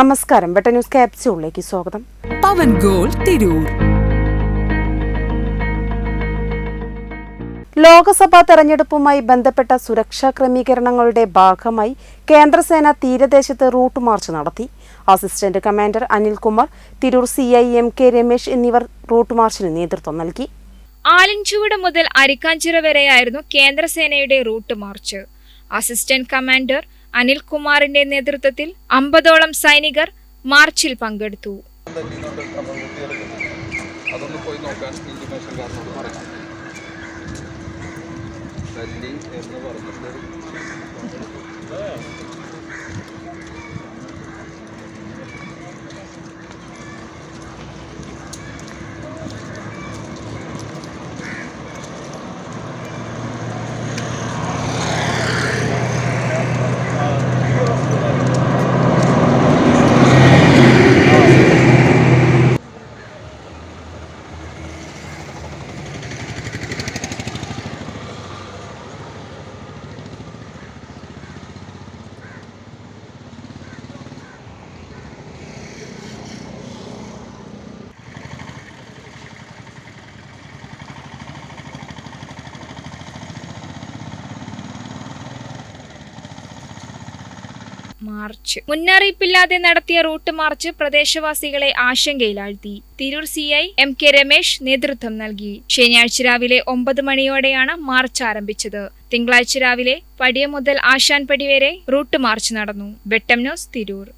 നമസ്കാരം. വെട്ട ന്യൂസ് ക്യാപ്സ്യൂളിലേക്ക് സ്വാഗതം. പവൻ ഗോൾ തിരൂർ. ലോക്സഭാ തെരഞ്ഞെടുപ്പുമായി ബന്ധപ്പെട്ട സുരക്ഷാ ക്രമീകരണങ്ങളുടെ ഭാഗമായി കേന്ദ്രസേന തീരദേശത്ത് റൂട്ട് മാർച്ച് നടത്തി. Assistant commander Anilkumar Tirur C I M K Ramesh എന്നിവർ റൂട്ട് മാർച്ചിന് നേതൃത്വം നൽകി. ആലിൻചുവട് മുതൽ അരിക്കാഞ്ചിറ വരെയായിരുന്നു കേന്ദ്രസേനയുടെ റൂട്ട് മാർച്ച്. അസിസ്റ്റന്റ് കമാൻഡർ അനിൽകുമാറിന്റെ നേതൃത്വത്തിൽ അമ്പതോളം സൈനികർ മാർച്ചിൽ പങ്കെടുത്തു. പോയി നോക്കാൻ എന്ന് പറഞ്ഞിട്ട് മാർച്ച്. മുന്നറിയിപ്പില്ലാതെ നടത്തിയ റൂട്ട് മാർച്ച് പ്രദേശവാസികളെ ആശങ്കയിലാഴ്ത്തി. Tirur C I M K Ramesh നേതൃത്വം നൽകി. ശനിയാഴ്ച രാവിലെ ഒമ്പത് മണിയോടെയാണ് മാർച്ച് ആരംഭിച്ചത്. തിങ്കളാഴ്ച രാവിലെ പടിയ മുതൽ ആശാൻപടി വരെ റൂട്ട് മാർച്ച് നടന്നു. വെട്ടം ന്യൂസ് തിരൂർ.